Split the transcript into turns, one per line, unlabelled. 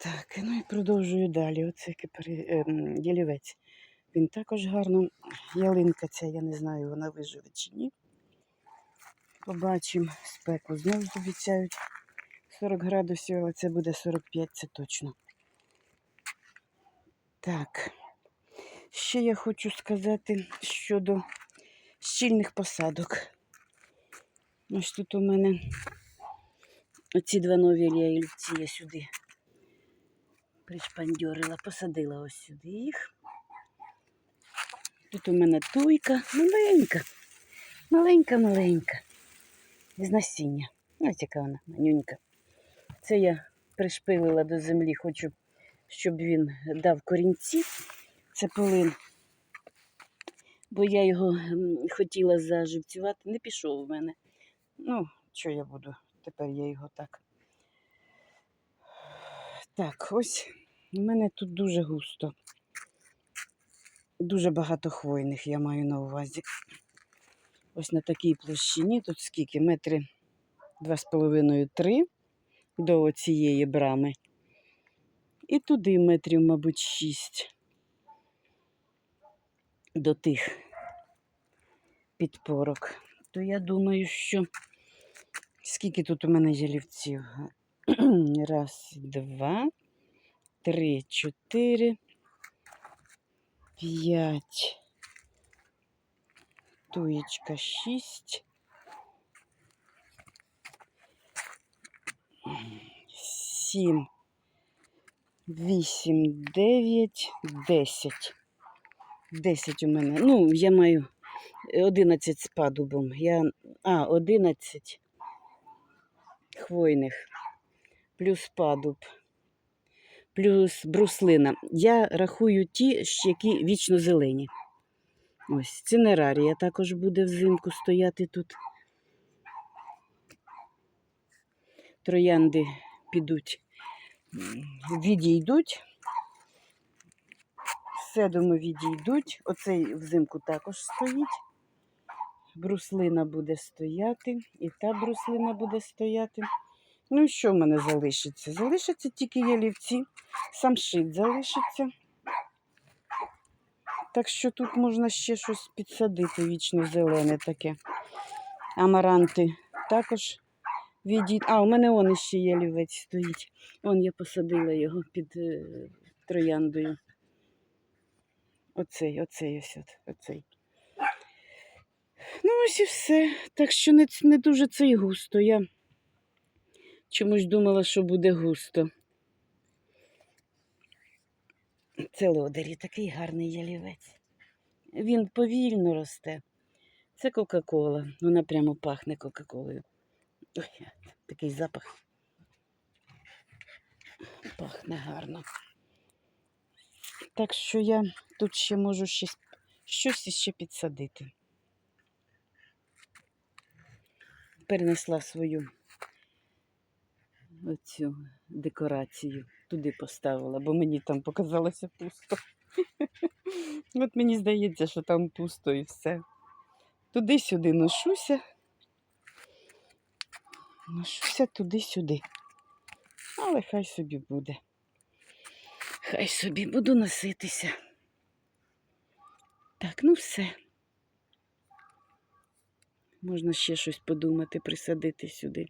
Так, ну і продовжую далі. Оце кипари... ем, ялівець. Він також гарно. Ялинка ця, я не знаю, вона виживе чи ні. Побачимо спеку. Знову обіцяють 40 градусів, але це буде 45, це точно. Так. Ще я хочу сказати щодо щільних посадок. Ось тут у мене оці два нові ялівці я сюди пришпандьорила, посадила ось сюди їх. Тут у мене туйка, маленька, маленька-маленька. З насіння. Ось яка вона, манюнька. Це я пришпилила до землі, хочу, щоб він дав корінці. Це. Бо я його хотіла заживцювати, не пішов в мене. Ну, що я буду? Тепер я його так. Так, ось у мене тут дуже густо. Дуже багато хвойних я маю на увазі. Ось на такій площині, тут скільки? Метри два з половиною три до цієї брами. І туди метрів, мабуть, шість до тих підпорок. То я думаю, що скільки тут у мене ялівців? Раз, два, три, чотири, п'ять. Туєчка шість. Сім. Вісім, дев'ять, десять. Десять у мене. Ну, я маю 11 з падубом. Я... А, 11 хвойних. Плюс падуб. Плюс бруслина. Я рахую ті, які вічно зелені. Ось, цинерарія також буде взимку стояти тут. Троянди підуть, відійдуть. Седуми відійдуть. Оцей взимку також стоїть. Бруслина буде стояти, і та бруслина буде стояти. Ну і що в мене залишиться? Залишаться тільки ялівці, самшит залишиться. Так що тут можна ще щось підсадити вічно зелене таке. Амаранти також відійдуть. А, у мене он ще ялівець стоїть. Он я посадила його під е, трояндою. Оцей, оцей ось от, оцей. Ну, ось і все. Так що не, не дуже це й густо. Я чомусь думала, що буде густо. Це лодері, такий гарний ялівець. Він повільно росте. Це Кока-Кола. Вона прямо пахне Кока-Колою. Такий запах. Пахне гарно. Так що я тут ще можу щось, щось іще підсадити. Перенесла свою оцю декорацію. Туди поставила, бо мені там показалося пусто. От мені здається, що там пусто і все. Туди-сюди ношуся. Ношуся туди-сюди. Але хай собі буде. Хай собі буду носитися. Так, ну все. Можна ще щось подумати, присадити сюди.